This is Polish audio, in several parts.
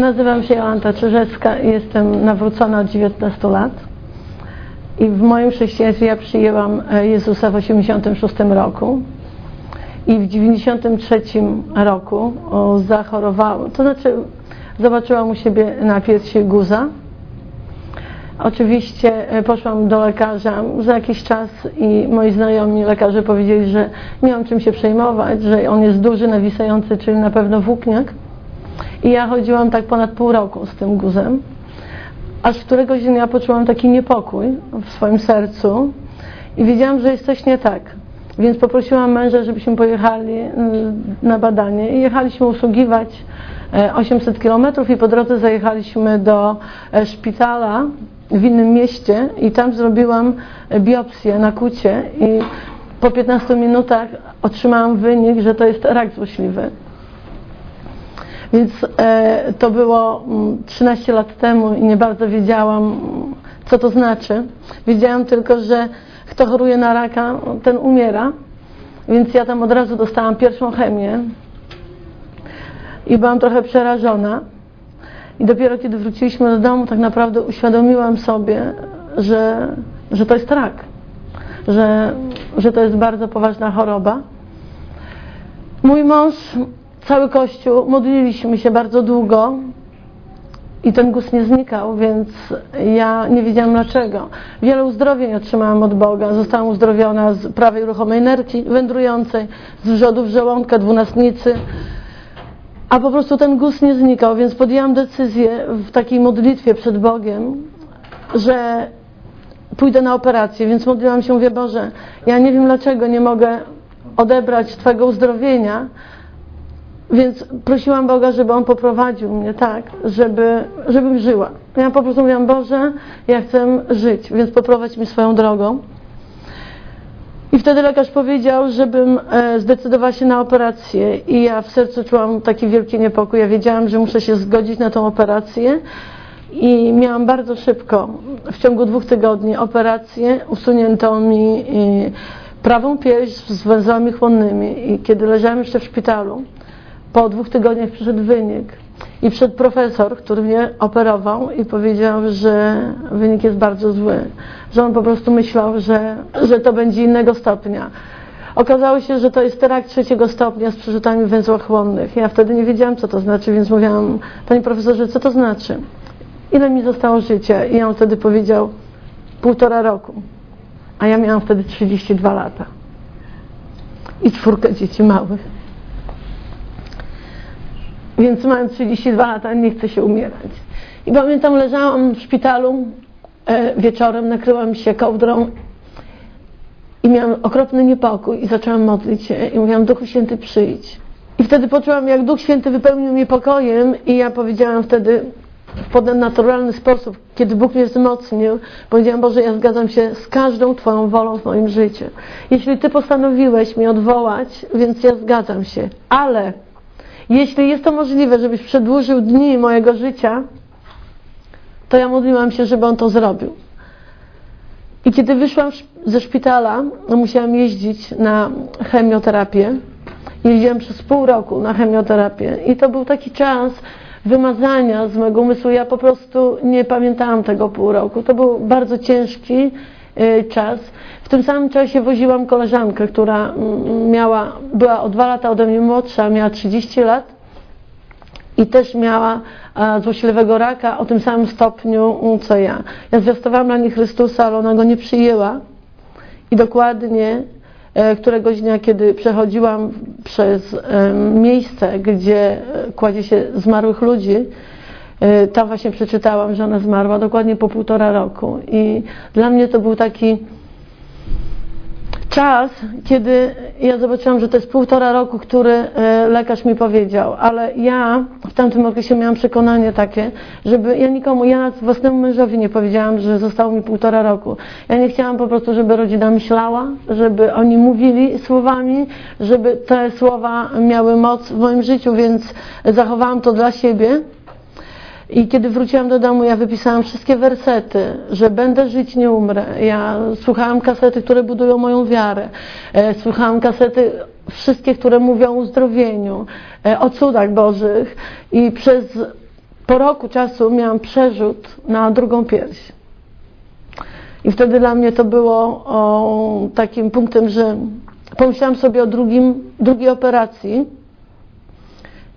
Nazywam się Joanta Czyżewska jestem nawrócona od 19 lat. I w moim chrześcijaństwie ja przyjęłam e, Jezusa w 86 roku. I w 93 roku zachorowałam, to znaczy zobaczyłam u siebie na piersi guza. Oczywiście e, poszłam do lekarza za jakiś czas i moi znajomi lekarze powiedzieli, że nie mam czym się przejmować, że on jest duży, nawisający, czyli na pewno włókniak. I ja chodziłam tak ponad pół roku z tym guzem, aż któregoś dnia poczułam taki niepokój w swoim sercu i wiedziałam, że jest coś nie tak. Więc poprosiłam męża, żebyśmy pojechali mm, na badanie i jechaliśmy usługiwać 800 e, kilometrów i po drodze zajechaliśmy do e, szpitala w innym mieście i tam zrobiłam biopsję na kucie i po 15 minutach otrzymałam wynik, że to jest rak złośliwy. Więc e, to było 13 mm, lat temu i nie bardzo wiedziałam, co to znaczy. Wiedziałam tylko, że kto choruje na raka, ten umiera. Więc ja tam od razu dostałam pierwszą chemię i byłam trochę przerażona. I dopiero kiedy wróciliśmy do domu, tak naprawdę uświadomiłam sobie, że, że to jest rak, że, że to jest bardzo poważna choroba. Mój mąż cały kościół, modliliśmy się bardzo długo i ten guz nie znikał, więc ja nie wiedziałam dlaczego. Wiele uzdrowień otrzymałam od Boga. Zostałam uzdrowiona z prawej ruchomej nerki wędrującej, z wrzodów żołądka, dwunastnicy, a po prostu ten guz nie znikał, więc podjęłam decyzję w takiej modlitwie przed Bogiem, że pójdę na operację, więc modliłam się, mówię, Boże, ja nie wiem dlaczego nie mogę odebrać Twojego uzdrowienia, więc prosiłam Boga, żeby On poprowadził mnie tak, żeby, żebym żyła. Ja po prostu mówiłam, Boże, ja chcę żyć, więc poprowadź mi swoją drogą. I wtedy lekarz powiedział, żebym e, zdecydowała się na operację i ja w sercu czułam taki wielki niepokój. Ja wiedziałam, że muszę się zgodzić na tą operację i miałam bardzo szybko, w ciągu dwóch tygodni operację. Usunięto mi prawą pierś z węzłami chłonnymi i kiedy leżałam jeszcze w szpitalu, po dwóch tygodniach przyszedł wynik i przyszedł profesor, który mnie operował i powiedział, że wynik jest bardzo zły, że on po prostu myślał, że, że to będzie innego stopnia. Okazało się, że to jest rak trzeciego stopnia z przerzutami węzłach chłonnych. Ja wtedy nie wiedziałam, co to znaczy, więc mówiłam, panie profesorze, co to znaczy? Ile mi zostało życia? I on wtedy powiedział, półtora roku. A ja miałam wtedy 32 lata. I czwórkę dzieci małych. Więc mam 32 lata, nie chcę się umierać. I pamiętam, leżałam w szpitalu e, wieczorem, nakryłam się kołdrą i miałam okropny niepokój i zaczęłam modlić się i mówiłam, Duchu Święty przyjdź. I wtedy poczułam, jak Duch Święty wypełnił mnie pokojem i ja powiedziałam wtedy w podnaturalny sposób, kiedy Bóg mnie wzmocnił, powiedziałam, Boże, ja zgadzam się z każdą Twoją wolą w moim życiu. Jeśli Ty postanowiłeś mnie odwołać, więc ja zgadzam się, ale jeśli jest to możliwe, żebyś przedłużył dni mojego życia, to ja modliłam się, żeby on to zrobił. I kiedy wyszłam ze szpitala, no musiałam jeździć na chemioterapię. Jeździłam przez pół roku na chemioterapię. I to był taki czas wymazania z mojego umysłu. Ja po prostu nie pamiętałam tego pół roku. To był bardzo ciężki czas. W tym samym czasie woziłam koleżankę, która mm, miała, była o dwa lata ode mnie młodsza, miała 30 lat i też miała złośliwego raka o tym samym stopniu mm, co ja. Ja zwiastowałam na nie Chrystusa, ale ona go nie przyjęła i dokładnie e, któregoś dnia, kiedy przechodziłam przez miejsce, gdzie e, kładzie się zmarłych ludzi, tam właśnie przeczytałam, że ona zmarła dokładnie po półtora roku. I dla mnie to był taki czas, kiedy ja zobaczyłam, że to jest półtora roku, który e, lekarz mi powiedział, ale ja w tamtym okresie miałam przekonanie takie, żeby ja nikomu, ja własnemu mężowi nie powiedziałam, że zostało mi półtora roku. Ja nie chciałam po prostu, żeby rodzina myślała, żeby oni mówili słowami, żeby te słowa miały moc w moim życiu, więc zachowałam to dla siebie. I kiedy wróciłam do domu, ja wypisałam wszystkie wersety, że będę żyć, nie umrę. Ja słuchałam kasety, które budują moją wiarę. E, słuchałam kasety wszystkie, które mówią o uzdrowieniu, e, o cudach Bożych. I przez po roku czasu miałam przerzut na drugą pierś. I wtedy dla mnie to było o, takim punktem, że pomyślałam sobie o drugim, drugiej operacji.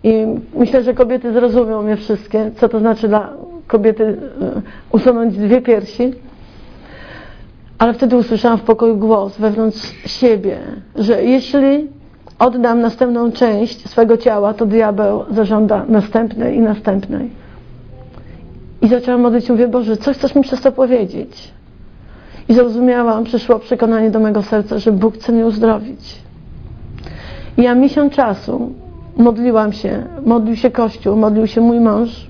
I myślę, że kobiety zrozumią mnie wszystkie, co to znaczy dla kobiety e, usunąć dwie piersi. Ale wtedy usłyszałam w pokoju głos wewnątrz siebie, że jeśli oddam następną część swego ciała, to diabeł zażąda następnej i następnej. I zaczęłam modlić mówię, Boże, co chcesz mi przez to powiedzieć? I zrozumiałam, przyszło przekonanie do mego serca, że Bóg chce mnie uzdrowić. I ja miesiąc czasu modliłam się, modlił się Kościół, modlił się mój mąż.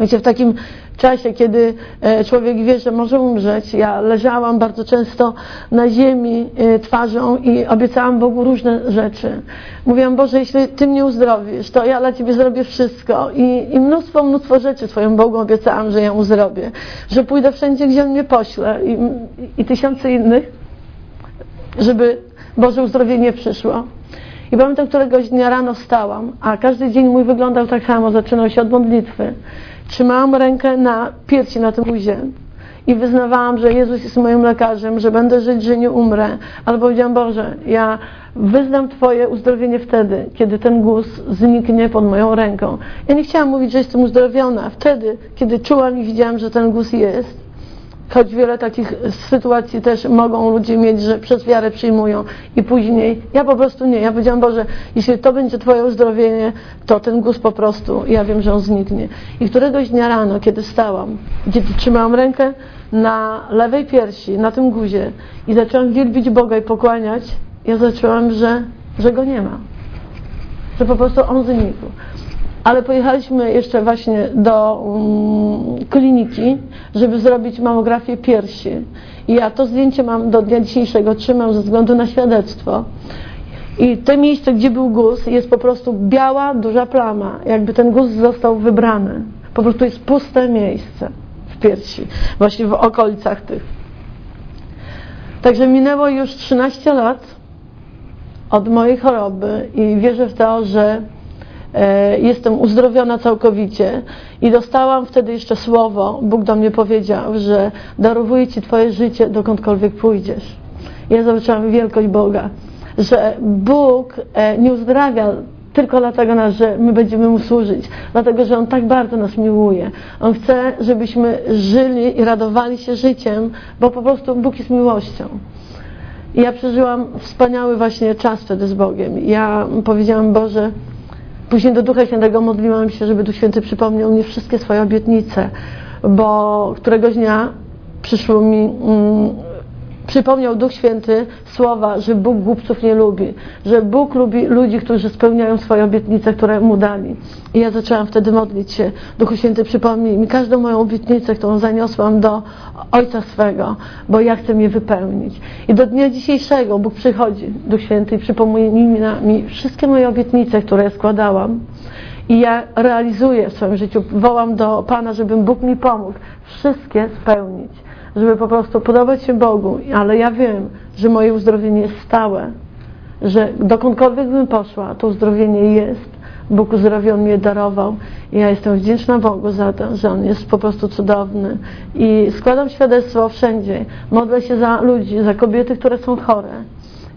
Wiecie, w takim czasie, kiedy e, człowiek wie, że może umrzeć, ja leżałam bardzo często na ziemi e, twarzą i obiecałam Bogu różne rzeczy. Mówiłam, Boże, jeśli Ty mnie uzdrowisz, to ja dla Ciebie zrobię wszystko i, i mnóstwo, mnóstwo rzeczy Twojemu Bogu obiecałam, że ja mu zrobię, że pójdę wszędzie, gdzie On mnie pośle i, i tysiące innych, żeby Boże uzdrowienie przyszło. I pamiętam, któregoś dnia rano wstałam, a każdy dzień mój wyglądał tak samo, zaczynał się od modlitwy. Trzymałam rękę na piersi na tym guzie i wyznawałam, że Jezus jest moim lekarzem, że będę żyć, że nie umrę. Ale powiedziałam, Boże, ja wyznam Twoje uzdrowienie wtedy, kiedy ten guz zniknie pod moją ręką. Ja nie chciałam mówić, że jestem uzdrowiona. Wtedy, kiedy czułam i widziałam, że ten guz jest, choć wiele takich sytuacji też mogą ludzie mieć, że przez wiarę przyjmują i później, ja po prostu nie, ja powiedziałam, Boże, jeśli to będzie Twoje uzdrowienie, to ten guz po prostu, ja wiem, że on zniknie. I któregoś dnia rano, kiedy stałam, kiedy trzymałam rękę na lewej piersi, na tym guzie i zaczęłam wielbić Boga i pokłaniać, ja zaczęłam, że, że Go nie ma. Że po prostu On znikł ale pojechaliśmy jeszcze właśnie do um, kliniki, żeby zrobić mamografię piersi. I ja to zdjęcie mam do dnia dzisiejszego, trzymam ze względu na świadectwo. I to miejsce, gdzie był guz, jest po prostu biała, duża plama, jakby ten guz został wybrany. Po prostu jest puste miejsce w piersi, właśnie w okolicach tych. Także minęło już 13 lat od mojej choroby i wierzę w to, że jestem uzdrowiona całkowicie i dostałam wtedy jeszcze słowo, Bóg do mnie powiedział, że darowuję Ci Twoje życie dokądkolwiek pójdziesz. Ja zobaczyłam wielkość Boga, że Bóg e, nie uzdrawia tylko dlatego, że my będziemy Mu służyć, dlatego, że On tak bardzo nas miłuje. On chce, żebyśmy żyli i radowali się życiem, bo po prostu Bóg jest miłością. I ja przeżyłam wspaniały właśnie czas wtedy z Bogiem. Ja powiedziałam, Boże, Później do Ducha Świętego modliłam się, żeby Duch Święty przypomniał mi wszystkie swoje obietnice, bo któregoś dnia przyszło mi mm, przypomniał Duch Święty słowa, że Bóg głupców nie lubi, że Bóg lubi ludzi, którzy spełniają swoje obietnice, które Mu dali. I ja zaczęłam wtedy modlić się. Duchu Święty przypomnij mi każdą moją obietnicę, którą zaniosłam do Ojca swego, bo ja chcę je wypełnić. I do dnia dzisiejszego Bóg przychodzi, Duch Święty, i przypomina mi wszystkie moje obietnice, które ja składałam. I ja realizuję w swoim życiu, wołam do Pana, żebym Bóg mi pomógł wszystkie spełnić żeby po prostu podobać się Bogu, ale ja wiem, że moje uzdrowienie jest stałe, że dokądkolwiek bym poszła, to uzdrowienie jest. Bóg uzdrowił, mnie darował i ja jestem wdzięczna Bogu za to, że On jest po prostu cudowny i składam świadectwo wszędzie. Modlę się za ludzi, za kobiety, które są chore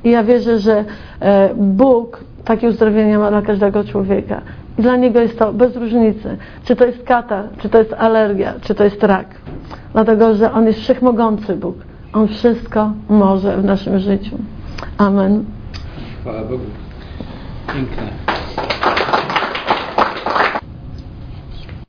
i ja wierzę, że e, Bóg takie uzdrowienia ma dla każdego człowieka. I dla niego jest to bez różnicy, czy to jest katar, czy to jest alergia, czy to jest rak. Dlatego, że On jest wszechmogący Bóg. On wszystko może w naszym życiu. Amen. Chwała Bogu. Piękne.